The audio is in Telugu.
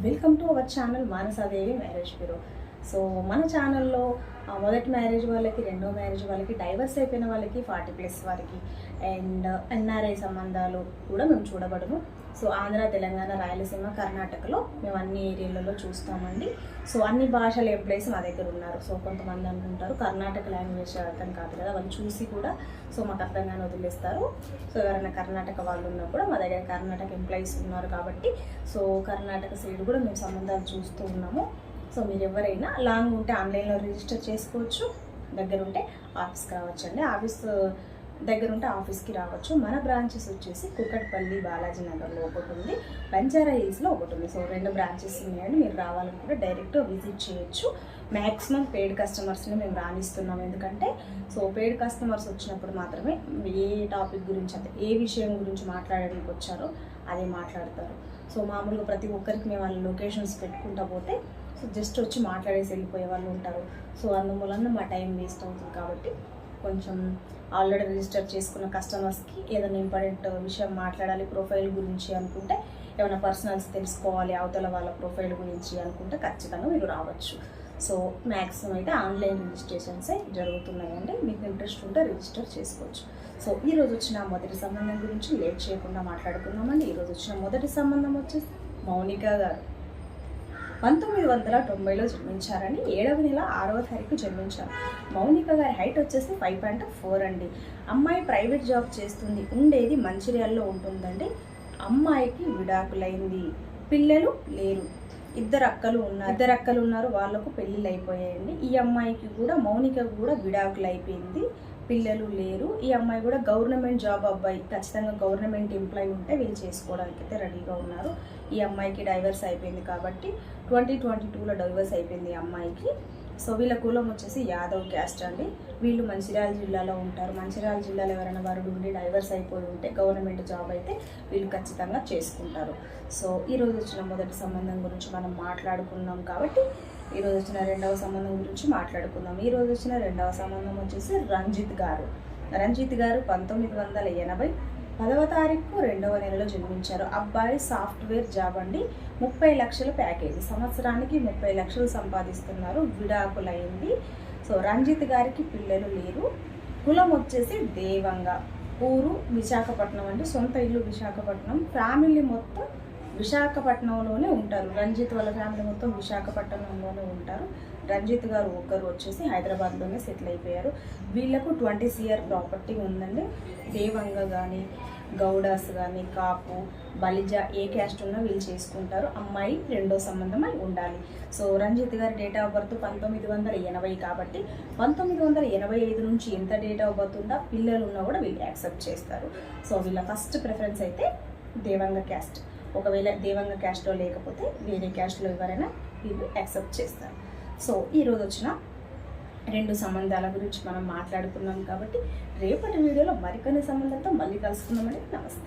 Welcome to our channel Manasadevi marriage bureau so మన ఛానల్లో మొదటి మ్యారేజ్ వాళ్ళకి రెండో మ్యారేజ్ వాళ్ళకి డైవర్స్ అయిపోయిన వాళ్ళకి ఫార్టీ ప్లస్ వారికి అండ్ ఎన్ఆర్ఐ సంబంధాలు కూడా మేము చూడబడము. సో ఆంధ్ర తెలంగాణ రాయలసీమ కర్ణాటకలో మేము అన్ని ఏరియాలలో చూస్తామండి. సో అన్ని భాషల ఎంప్లాయీస్ మా దగ్గర ఉన్నారు. సో కొంతమంది అనుకుంటారు కర్ణాటక లాంగ్వేజ్ అర్థం కాదు కదా వాళ్ళు చూసి కూడా సో మాకు అర్థంగానే వదిలేస్తారు. సో ఎవరైనా కర్ణాటక వాళ్ళు ఉన్నా కూడా మా దగ్గర కర్ణాటక ఎంప్లాయీస్ ఉన్నారు కాబట్టి సో కర్ణాటక సైడ్ కూడా మేము సంబంధాలు చూస్తూ ఉన్నాము. సో మీరు ఎవరైనా లాంగ్ ఉంటే ఆన్లైన్లో రిజిస్టర్ చేసుకోవచ్చు దగ్గర ఉంటే ఆఫీస్కి రావచ్చు అండి. ఆఫీస్ దగ్గర ఉంటే ఆఫీస్కి రావచ్చు. మన బ్రాంచెస్ వచ్చేసి కుకట్పల్లి బాలాజీ నగర్లో ఒకటి ఉంది. బంజారా హిల్స్లో ఒకటి ఉంది. సో రెండు బ్రాంచెస్ ఉన్నాయండి. మీరు రావాలనుకుంటే డైరెక్ట్ విజిట్ చేయొచ్చు. మ్యాక్సిమం పెయిడ్ కస్టమర్స్ని మేము రాణిస్తున్నాం. ఎందుకంటే సో పెయిడ్ కస్టమర్స్ వచ్చినప్పుడు మాత్రమే ఏ టాపిక్ గురించి అంటే ఏ విషయం గురించి మాట్లాడడానికి వచ్చారో అదే మాట్లాడతారు. సో మామూలుగా ప్రతి ఒక్కరికి మేము వాళ్ళ లొకేషన్స్ పెట్టుకుంటా పోతే సో జస్ట్ వచ్చి మాట్లాడేసి వెళ్ళిపోయే వాళ్ళు ఉంటారు. సో అందువలన మా టైం వేస్ట్ అవుతుంది కాబట్టి కొంచెం ఆల్రెడీ రిజిస్టర్ చేసుకున్న కస్టమర్స్కి ఏదైనా ఇంపార్టెంట్ విషయం మాట్లాడాలి ప్రొఫైల్ గురించి అనుకుంటే ఏమైనా పర్సనల్స్ తెలుసుకోవాలి అవతల వాళ్ళ ప్రొఫైల్ గురించి అనుకుంటే ఖచ్చితంగా మీరు రావచ్చు. సో మ్యాక్సిమం అయితే ఆన్లైన్ రిజిస్ట్రేషన్సే జరుగుతున్నాయండి. మీకు ఇంట్రెస్ట్ ఉంటే రిజిస్టర్ చేసుకోవచ్చు. సో ఈ రోజు వచ్చిన మొదటి సంబంధం గురించి లేట్ చేయకుండా మాట్లాడుకుందామండి. ఈ రోజు వచ్చిన మొదటి సంబంధం వచ్చేసి మౌనిక గారు. పంతొమ్మిది వందల తొంభైలో జన్మించారని ఏడవ నెల ఆరవ తారీఖు జన్మించారు. మౌనిక గారి హైట్ వచ్చేసి ఫైవ్ పాయింట్ ఫోర్ అండి. అమ్మాయి ప్రైవేట్ జాబ్ చేస్తుంది ఉండేది మంచిర్యాలలో ఉంటుందండి. అమ్మాయికి విడాకులైంది. పిల్లలు లేరు. ఇద్దరు అక్కలు ఉన్నారు. ఇద్దరు అక్కలు ఉన్నారు వాళ్ళకు పెళ్ళిళ్ళు అయిపోయాయండి ఈ అమ్మాయికి కూడా మౌనిక కూడా విడాకులు అయిపోయింది పిల్లలు లేరు. ఈ అమ్మాయి కూడా గవర్నమెంట్ జాబ్ అబ్బాయి ఖచ్చితంగా గవర్నమెంట్ ఎంప్లాయీ ఉంటే వీళ్ళు చేసుకోవడానికి అయితే రెడీగా ఉన్నారు. ఈ అమ్మాయికి డైవర్స్ అయిపోయింది కాబట్టి ట్వంటీ ట్వంటీ టూలో డైవర్స్ అయిపోయింది ఈ అమ్మాయికి. సో వీళ్ళ కులం వచ్చేసి యాదవ్ క్యాస్ట్ అండి. వీళ్ళు మంచిర్యాల జిల్లాలో ఉంటారు. మంచిర్యాల జిల్లాలో ఎవరైనా వరుడు ఉండి డైవర్స్ అయిపోయి ఉంటే గవర్నమెంట్ జాబ్ అయితే వీళ్ళు ఖచ్చితంగా చేసుకుంటారు. సో ఈరోజు వచ్చిన మొదటి సంబంధం గురించి మనం మాట్లాడుకున్నాం కాబట్టి ఈరోజు వచ్చిన రెండవ సంబంధం గురించి మాట్లాడుకుందాం. ఈ రోజు వచ్చిన రెండవ సంబంధం వచ్చేసి రంజిత్ గారు. రంజిత్ గారు పంతొమ్మిది వందల ఎనభై పదవ తారీఖు రెండవ నెలలో జన్మించారు. అబ్బాయి సాఫ్ట్వేర్ జాబ్ అండి. ముప్పై లక్షల ప్యాకేజ్. సంవత్సరానికి ముప్పై లక్షలు సంపాదిస్తున్నారు. విడాకులైంది. సో రంజిత్ గారికి పిల్లలు లేరు. కులం వచ్చేసి దేవంగా. ఊరు విశాఖపట్నం అంటే సొంత ఇల్లు విశాఖపట్నం. ఫ్యామిలీ మొత్తం విశాఖపట్నంలోనే ఉంటారు. రంజిత్ వాళ్ళ ఫ్యామిలీ మొత్తం విశాఖపట్నంలోనే ఉంటారు. రంజిత్ గారు ఒక్కరు వచ్చేసి హైదరాబాద్లోనే సెటిల్ అయిపోయారు. వీళ్ళకు ట్వంటీ సిఆర్ ప్రాపర్టీ ఉందండి. దేవంగ కానీ గౌడాస్ కానీ కాపు బలిజ ఏ క్యాస్ట్ ఉన్నా వీళ్ళు చేసుకుంటారు. అమ్మాయి రెండో సంబంధం అయి ఉండాలి. సో రంజిత్ గారి డేట్ ఆఫ్ బర్త్ పంతొమ్మిది వందల ఎనభై కాబట్టి పంతొమ్మిది వందల ఎనభై ఐదు నుంచి ఎంత డేట్ ఆఫ్ బర్త్ ఉందా పిల్లలు ఉన్నా కూడా వీళ్ళు యాక్సెప్ట్ చేస్తారు. సో వీళ్ళ ఫస్ట్ ప్రిఫరెన్స్ అయితే దేవంగ క్యాస్ట్ ఒకవేళ దేవంగ క్యాస్ట్లో లేకపోతే వేరే క్యాస్ట్లో ఎవరైనా వీళ్ళు యాక్సెప్ట్ చేస్తారు. సో ఈరోజు వచ్చిన రెండు సంబంధాల గురించి మనం మాట్లాడుకున్నాం కాబట్టి రేపటి వీడియోలో మరికొన్ని సంబంధంతో మళ్ళీ కలుసుకుందామండి. నమస్తే.